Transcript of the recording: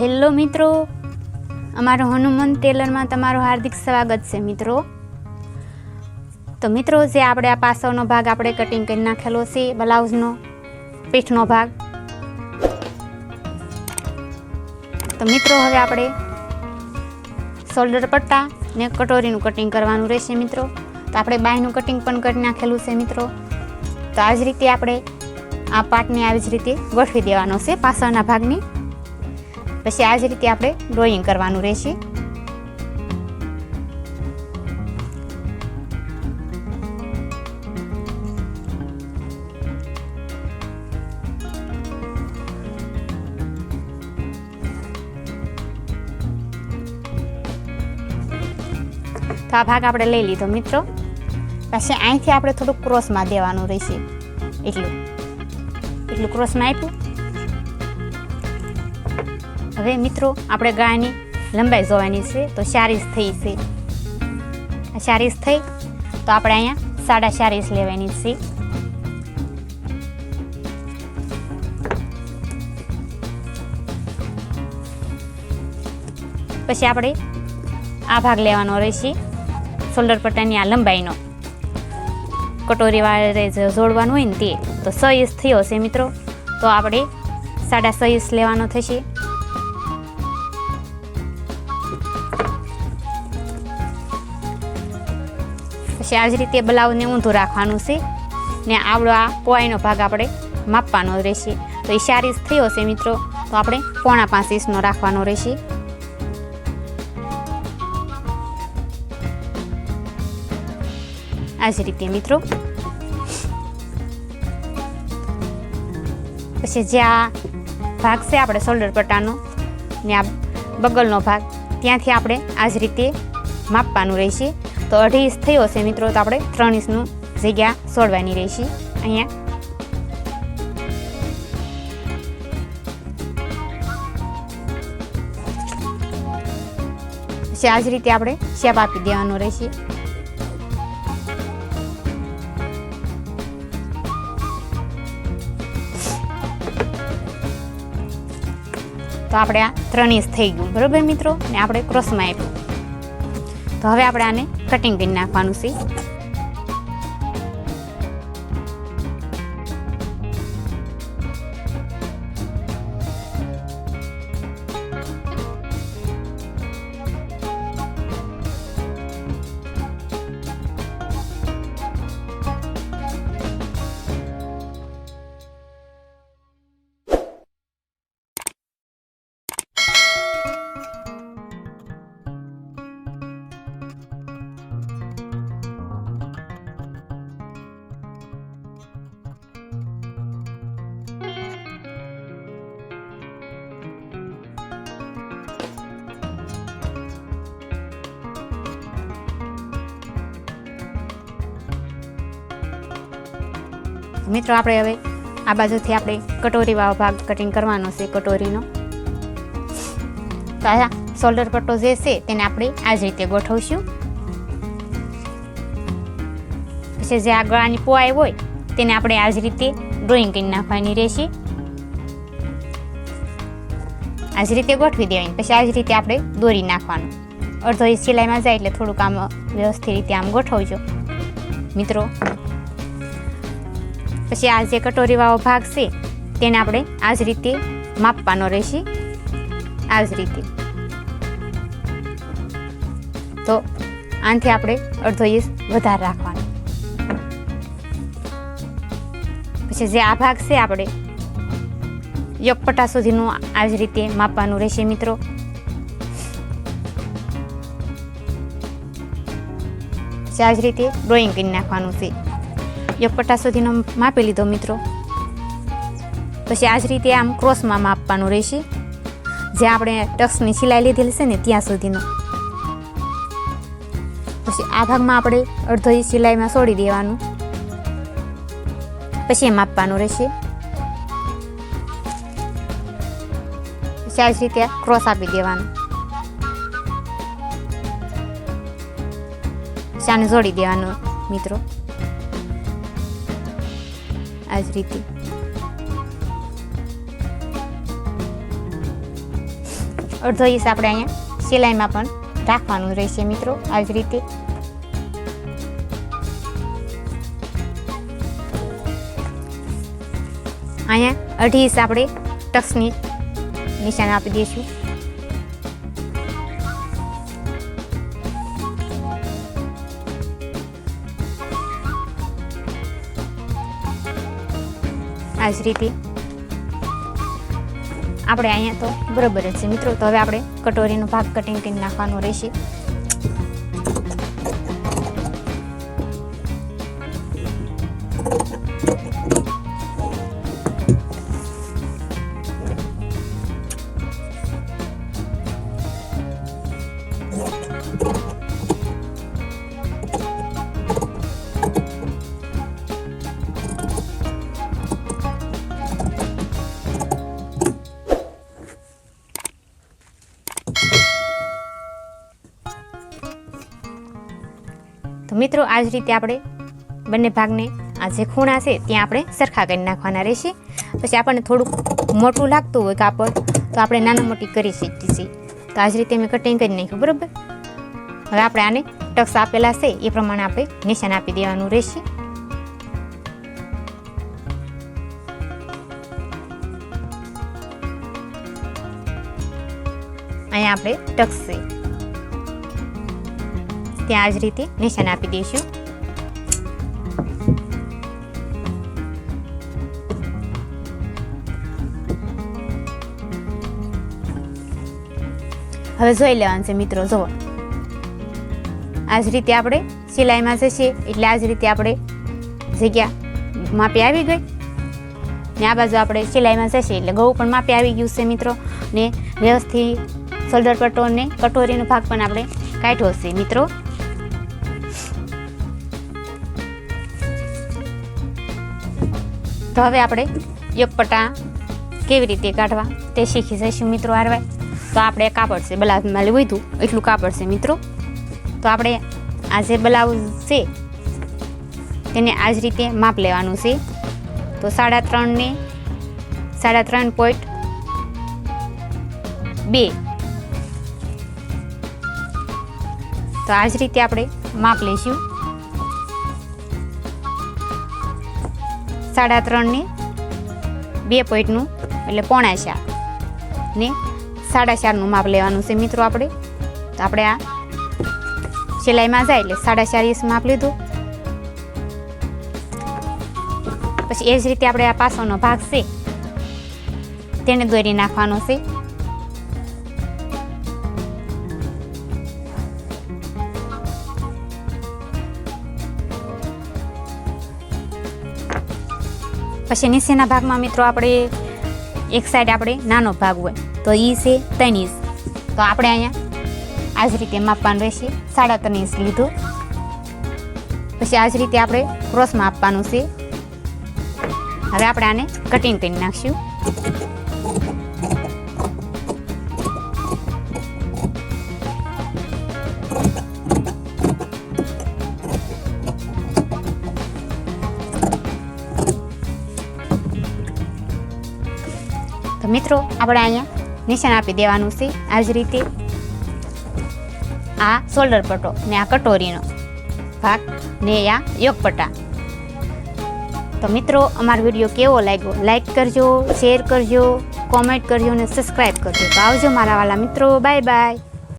Hello મિત્રો. અમારો હનુમંત ટેલરમાં તમારું હાર્દિક સ્વાગત છે મિત્રો. તો મિત્રો, જે આપણે આ પાછળનો ભાગ આપણે કટિંગ કરી નાખેલો છે, બ્લાઉઝનો, પીઠનો ભાગ. તો મિત્રો, હવે આપણે શોલ્ડર પટ્ટા ને કટોરીનું કટિંગ કરવાનું રહેશે મિત્રો. તો આપણે બાયનું કટિંગ પણ કરી નાખેલું છે મિત્રો. તો આ જ રીતે આપણે આ પાર્ટને આવી જ રીતે ગોઠવી દેવાનો છે પાછળના ભાગની. પછી આ જ રીતે આપણે ડ્રોઈંગ કરવાનું રહેશે. તો આ ભાગ આપણે લઈ લીધો મિત્રો. પછી અહીંથી આપણે થોડુંક ક્રોસમાં દેવાનું રહેશે. એટલું. એટલું ક્રોસમાં આપ્યું. હવે મિત્રો, આપણે ગાયની લંબાઈ જોવાની છે, તો ચારીસ થઈ છે. આ ચાર થઈ, તો આપણે અહીંયા સાડા ચારીસ લેવાની છે. પછી આપણે આ ભાગ લેવાનો રહેશે શોલ્ડર પટ્ટાની આ લંબાઈનો. કટોરી વાળે જોડવાનું હોય ને તે, તો સહીસ થયો છે મિત્રો. તો આપણે સાડા સહીસ લેવાનો થશે. પછી આ જ રીતે બ્લાઉઝને ઊંધું રાખવાનું છે ને આવડો આ પોવાઈનો ભાગ આપણે માપવાનો રહેશે. તો એ ઇંચ થયો છે મિત્રો. તો આપણે પોણા પાંચ ઇંચનો રાખવાનો રહેશે. આ જ રીતે મિત્રો. પછી જે આ ભાગ છે આપણે શોલ્ડર પટ્ટાનો ને આ બગલનો ભાગ, ત્યાંથી આપણે આ જ રીતે માપવાનું રહેશે. તો અઢી ઇંચ થયો છે મિત્રો, તો આપણે ત્રણ ઇંચનું જગ્યા છોડવાની રહેશે. અહીંયા. પછી આ જ રીતે આપણે શેપ આપી દેવાનો રહેશે. તો આપણે આ ત્રણ ઇંચ થઈ ગયું. બરોબર મિત્રો? ને આપણે ક્રોસમાં આપ્યું. તો હવે આપણે આને કટિંગ કરી નાખવાનું છે. મિત્રો, આપણે હવે આ બાજુથી આપણે કટોરી વાળો ભાગ કટિંગ કરવાનો છે, કટોરીનો. તો આ શોલ્ડર પટ્ટો જે છે, તેને આપણે આ જ રીતે ગોઠવશું. પછી જે આ ગળાની પોઆઈ હોય, તેને આપણે આ જ રીતે ડ્રોઈંગ કરી નાખવાની રહેશે. આ જ રીતે ગોઠવી દેવાની, પછી આ જ રીતે આપણે દોરી નાખવાનું. અડધો ઇંચ સિલાઈમાં જાય એટલે થોડુંક આમ વ્યવસ્થિત રીતે આમ ગોઠવજો. મિત્રો પછી આ જે કટોરીવાળો ભાગ છે, તેને આપણે આ જ રીતે માપવાનો રહેશે. આ જ રીતે. તો આનાથી આપણે અડધો ઇંચ વધારે રાખવાનો. પછી જે આ ભાગ છે, આપણે યોગપટા સુધીનું આ જ રીતે માપવાનું રહેશે મિત્રો. આ જ રીતે ડ્રોઈંગ કરી નાખવાનું છે. એક પટ્ટા સુધીનો માપી લીધો મિત્રો. પછી આ જ રીતે આમ ક્રોસમાં માપવાનું રહેશે. જે આપણે ટક્સની સિલાઈ લીધેલી છે ને ત્યાં સુધીનો. પછી આ ભાગમાં આપણે અડધો સિલાઈમાં છોડી દેવાનું. પછી એ માપવાનું રહેશે. પછી આ જ રીતે ક્રોસ આપી દેવાનું. પછી આને જોડી દેવાનું મિત્રો. આ જ રીતે. અડધો ઈસ આપણે અહીંયા સિલાઈમાં પણ રાખવાનું રહેશે મિત્રો આ જ રીતે. અહીંયા અઢી ઈસ આપણે ટક્સની નિશાન આપી દઈશું. આ જ રીતે. આપણે અહીંયા તો બરોબર જ છે મિત્રો. તો હવે આપણે કટોરીનો ભાગ કટિંગ કરીને નાખવાનો રહેશે. મિત્રો, આ જ રીતે આપણે બંને ભાગને આ જે ખૂણા છે, ત્યાં આપણે સરખા કરી નાખવાના રહેશે. પછી આપણને થોડુંક મોટું લાગતું હોય કાપડ, તો આપણે નાના મોટી કરી શકીએ તો આ જ રીતે મેં કટિંગ કરી નાખ્યું, બરાબર? હવે આપણે આને ટક્સ આપેલા છે, એ પ્રમાણે આપણે નિશાન આપી દેવાનું રહેશે. અહીંયા આપણે ટક્સ છે. ત્યાં જ રીતે નિશાન આપી દઈશું. હવે જોઈ લેવાનું છે મિત્રો, જુઓ. આ જ રીતે આપણે સિલાઈમાં જશે, એટલે આ જ રીતે આપણે જગ્યા માપી આવી ગઈ. ને આ બાજુ આપણે સિલાઈમાં જશે, એટલે ઘઉં પણ માપી આવી ગયું છે મિત્રો. ને વ્યવસ્થિત શોલ્ડર પટ્ટો ને કટોરીનો ભાગ પણ આપણે કાઢ્યો છે મિત્રો. તો હવે આપણે યોગપટ્ટા કેવી રીતે કાઢવા તે શીખી જઈશું મિત્રો આરવાય તો આપણે કાપડ છે બ્લાઉઝમાં લીધું એટલું કાપડ છે મિત્રો. તો આપણે આ જે બ્લાઉઝ છે, તેને આ જ રીતે માપ લેવાનું છે. તો સાડા ત્રણને સાડા ત્રણ પોઈન્ટ બે. તો આ જ રીતે આપણે માપ લઈશું. સાડા ત્રણની, બે પોઈન્ટનું, એટલે પોણા ચાર ને સાડા ચારનું માપ લેવાનું છે મિત્રો આપણે. તો આપણે આ સિલાઈમાં જાય એટલે સાડા ચાર ઇંચ માપ લીધું. પછી એ જ રીતે આપણે આ પાસોનો ભાગ છે, તેને દોરી નાખવાનો છે. પછી નીચેના ભાગમાં મિત્રો આપણે એક સાઈડ આપણે નાનો ભાગ હોય, તો એ છે ત્રણ ઇંચ તો આપણે અહીંયા આ જ રીતે માપવાનું રહેશે. સાડા ત્રણ ઇંચ લીધું. પછી આ જ રીતે આપણે ક્રોસમાં આપવાનું છે. હવે આપણે આને કટિંગ કરી નાખશું. મિત્રો, આપણે અહીંયા નિશાન આપી દેવાનું છે. આ જ રીતે આ શોલ્ડર પટ્ટો ને આ કટોરીનો ભાગ ને આ યોગપટ્ટા. તો મિત્રો, અમારો વીડિયો કેવો લાગ્યો? લાઈક કરજો શેર કરજો કોમેન્ટ કરજો અને સબસ્ક્રાઈબ કરજો. તો આવજો મારા વાલા મિત્રો. Bye bye